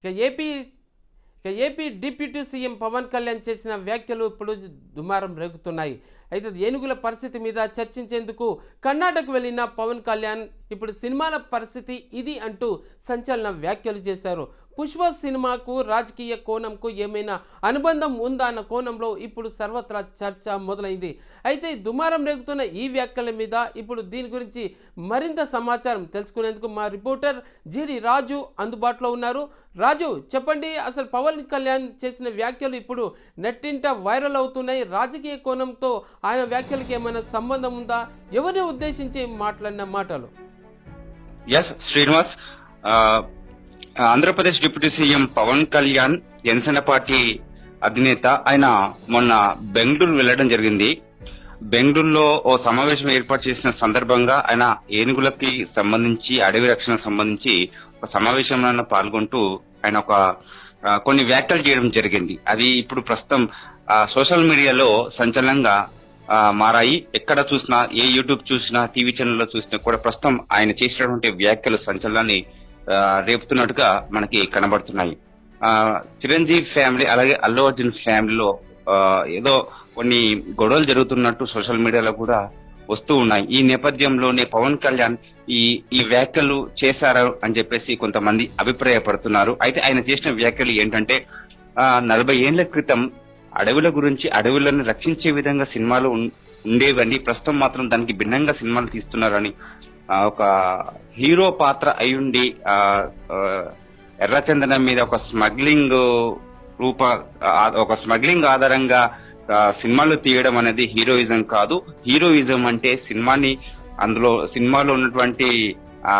ఇక ఏపీ ఇక AP deputy CM Pawan Kalyan చేసిన వ్యాఖ్యలు ఇప్పుడు దుమారం రేగుతున్నాయి. అయితే ఏనుగుల పరిస్థితి మీద చర్చించేందుకు కర్ణాటక వెళ్ళిన పవన్ కళ్యాణ్ ఇప్పుడు సినిమాల పరిస్థితి ఇది అంటూ సంచలన వ్యాఖ్యలు చేశారు. పుష్ప సినిమాకు రాజకీయ కోణంకు ఏమైనా అనుబంధం ఉందా అన్న కోణంలో ఇప్పుడు సర్వత్రా చర్చ మొదలైంది. అయితే దుమారం రేగుతున్న ఈ వ్యాఖ్యల మీద ఇప్పుడు దీని గురించి మరింత సమాచారం తెలుసుకునేందుకు మా రిపోర్టర్ జిడి రాజు అందుబాటులో ఉన్నారు. రాజు చెప్పండి అసలు పవన్ కళ్యాణ్ చేసిన వ్యాఖ్యలు ఇప్పుడు నెట్టింట వైరల్ అవుతున్నాయి. రాజకీయ కోణంతో ఆయన వ్యాఖ్యలకు ఏమైనా సంబంధం ఉందా? ఎవరిని ఉద్దేశించి మాట్లాడిన మాటలు? S Srinivas Andhra Pradesh deputy CM Pawan Kalyan Janasena party అధినేత ఆయన మొన్న బెంగళూరు వెళ్ళడం జరిగింది. బెంగళూరులో ఓ సమావేశం ఏర్పాటు చేసిన సందర్భంగా ఆయన ఏనుగులకి సంబంధించి అడవి రక్షణ సంబంధించి ఒక సమావేశంలో పాల్గొంటూ ఆయన ఒక కొన్ని వ్యాఖ్యలు చేయడం జరిగింది. అది ఇప్పుడు ప్రస్తుతం సోషల్ మీడియాలో సంచలనంగా మారాయి. ఎక్కడ చూసినా ఏ యూట్యూబ్ చూసినా టీవీ ఛానల్లో చూసినా కూడా ప్రస్తుతం ఆయన చేసినటువంటి వ్యాఖ్యలు సంచలనాన్ని రేపుతున్నట్టుగా మనకి కనబడుతున్నాయి. చిరంజీవి ఫ్యామిలీ అలాగే అల్లు అర్జున్ ఫ్యామిలీలో ఏదో కొన్ని గొడవలు జరుగుతున్నట్టు సోషల్ మీడియాలో కూడా వస్తూ ఉన్నాయి. ఈ నేపథ్యంలోనే పవన్ కళ్యాణ్ ఈ ఈ వ్యాఖ్యలు చేశారు అని చెప్పేసి కొంతమంది అభిప్రాయపడుతున్నారు. అయితే ఆయన చేసిన వ్యాఖ్యలు ఏంటంటే నలభై ఏళ్ళ క్రితం అడవుల గురించి అడవులను రక్షించే విధంగా సినిమాలు ఉండేవండి ఉండేవని ప్రస్తుతం మాత్రం దానికి భిన్నంగా సినిమాలు తీస్తున్నారని ఒక హీరో పాత్ర అయ్యుండి ఆ, ఎర్రచందనం మీద ఒక స్మగ్లింగ్ రూప ఒక స్మగ్లింగ్ ఆధారంగా సినిమాలు తీయడం అనేది హీరోయిజం కాదు. హీరోయిజం అంటే సినిమాని అందులో సినిమాలో ఉన్నటువంటి ఆ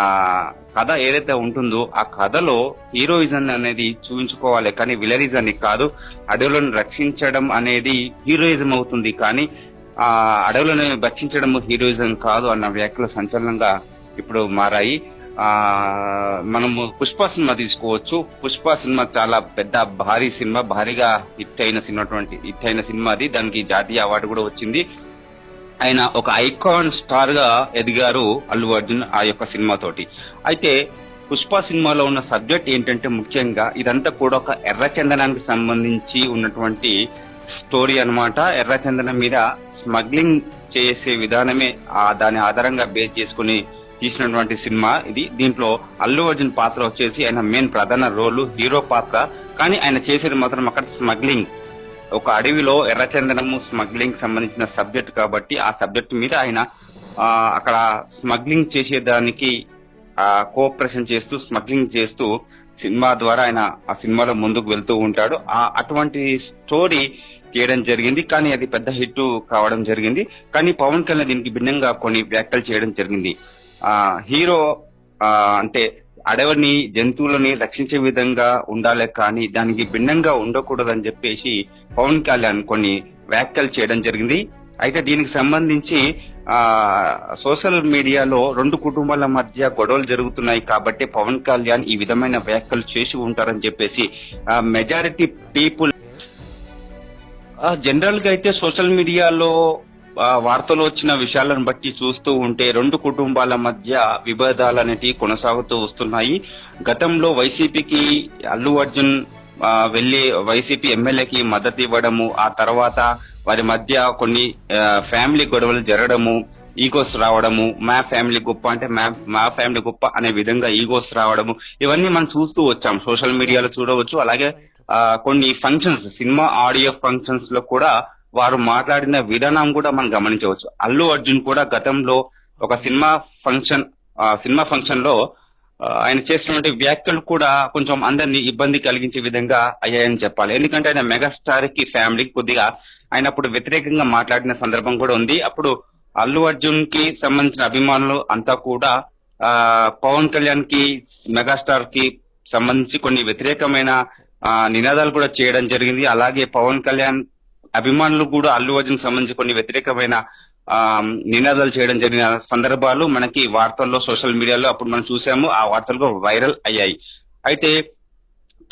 కథ ఏదైతే ఉంటుందో ఆ కథలో హీరోయిజం అనేది చూపించుకోవాలి. కానీ విలరిజం కాదు అడవులను రక్షించడం అనేది హీరోయిజం అవుతుంది. కానీ ఆ అడవులను రక్షించడం హీరోయిజం కాదు అన్న వ్యాఖ్యలు సంచలనంగా ఇప్పుడు మారాయి. ఆ మనము పుష్ప సినిమా తీసుకోవచ్చు. పుష్ప సినిమా చాలా పెద్ద భారీ సినిమా భారీగా హిట్ అయిన సినిమా హిట్ అయిన సినిమా అది. దానికి జాతీయ అవార్డు కూడా వచ్చింది. ఆయన ఒక ఐకాన్ స్టార్గా ఎదిగారు అల్లు అర్జున్ ఆ యొక్క సినిమాతోటి అయితే పుష్ప సినిమాలో ఉన్న సబ్జెక్ట్ ఏంటంటే ముఖ్యంగా ఇదంతా కూడా ఒక ఎర్రచందనానికి సంబంధించి ఉన్నటువంటి స్టోరీ అనమాట ఎర్రచందనం మీద స్మగ్లింగ్ చేసే విధానమే ఆ దాని ఆధారంగా బేస్ చేసుకుని తీసినటువంటి సినిమా ఇది. దీంట్లో అల్లు అర్జున్ పాత్ర వచ్చేసి ఆయన మెయిన్ ప్రధాన రోల్ హీరో పాత్ర. కానీ ఆయన చేసేది మాత్రం అక్కడ స్మగ్లింగ్. ఒక అడవిలో ఎర్రచందనము స్మగ్లింగ్ సంబంధించిన సబ్జెక్ట్ కాబట్టి ఆ సబ్జెక్ట్ మీద ఆయన అక్కడ స్మగ్లింగ్ చేసేదానికి కోఆపరేషన్ చేస్తూ స్మగ్లింగ్ చేస్తూ సినిమా ద్వారా ఆయన ఆ సినిమాలో ముందుకు వెళ్తూ ఉంటాడు. ఆ అటువంటి స్టోరీ చేయడం జరిగింది. కానీ అది పెద్ద హిట్ కావడం జరిగింది. కానీ పవన్ కళ్యాణ్ దీనికి భిన్నంగా కొన్ని వ్యాఖ్యలు చేయడం జరిగింది. ఆ హీరో అంటే అడవిని జంతువులని రక్షించే విధంగా ఉండాలి కానీ దానికి భిన్నంగా ఉండకూడదని చెప్పేసి పవన్ కళ్యాణ్ కొన్ని వ్యాఖ్యలు చేయడం జరిగింది. అయితే దీనికి సంబంధించి ఆ సోషల్ మీడియాలో రెండు కుటుంబాల మధ్య గొడవలు జరుగుతున్నాయి కాబట్టి పవన్ కళ్యాణ్ ఈ విధమైన వ్యాఖ్యలు చేసి ఉంటారని చెప్పేసి మెజారిటీ పీపుల్ జనరల్గా అయితే సోషల్ మీడియాలో వార్తలు వచ్చిన విషయాలను బట్టి చూస్తూ ఉంటే రెండు కుటుంబాల మధ్య విభేదాలు అనేటివి కొనసాగుతూ వస్తున్నాయి. గతంలో వైసీపీకి అల్లు అర్జున్ వెళ్ళి వైసీపీ ఎమ్మెల్యేకి మద్దతు ఇవ్వడము ఆ తర్వాత వారి మధ్య కొన్ని ఫ్యామిలీ గొడవలు జరగడము ఈగోస్ రావడము మా ఫ్యామిలీ గొప్ప అంటే మా మా ఫ్యామిలీ గొప్ప అనే విధంగా ఈగోస్ రావడము ఇవన్నీ మనం చూస్తూ వచ్చాం. సోషల్ మీడియాలో చూడవచ్చు. అలాగే కొన్ని ఫంక్షన్స్ సినిమా ఆడియో ఫంక్షన్స్లో కూడా వారు మాట్లాడిన విధానం కూడా మనం గమనించవచ్చు. అల్లు అర్జున్ కూడా గతంలో ఒక సినిమా ఫంక్షన్ సినిమా ఫంక్షన్లో ఆయన చేసినటువంటి వ్యాఖ్యలు కూడా కొంచెం అందరినీ ఇబ్బంది కలిగించే విధంగా అయ్యాయని చెప్పాలి. ఎందుకంటే ఆయన మెగాస్టార్కి ఫ్యామిలీకి కొద్దిగా ఆయన అప్పుడు వ్యతిరేకంగా మాట్లాడిన సందర్భం కూడా ఉంది. అప్పుడు అల్లు అర్జున్కి సంబంధించిన అభిమానులు అంతా కూడా ఆ పవన్ కళ్యాణ్కి మెగాస్టార్కి సంబంధించి కొన్ని వ్యతిరేకమైన నినాదాలు కూడా చేయడం జరిగింది. అలాగే పవన్ కళ్యాణ్ అభిమానులు కూడా అల్లు అర్జున్ సంబంధించి కొన్ని వ్యతిరేకమైన నినాదాలు చేయడం జరిగిన సందర్భాలు మనకి వార్తల్లో సోషల్ మీడియాలో అప్పుడు మనం చూసాము. ఆ వార్తలు వైరల్ అయ్యాయి. అయితే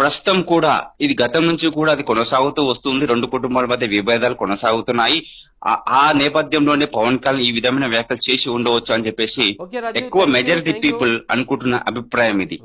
ప్రస్తుతం కూడా ఇది గతం నుంచి కూడా అది కొనసాగుతూ వస్తుంది. రెండు కుటుంబాల మధ్య విభేదాలు కొనసాగుతున్నాయి. ఆ- నేపథ్యంలోనే పవన్ కళ్యాణ్ ఈ విధమైన వ్యాఖ్యలు చేసి ఉండవచ్చు అని చెప్పేసి ఎక్కువ మెజారిటీ. పీపుల్ అనుకుంటున్న అభిప్రాయం ఇది.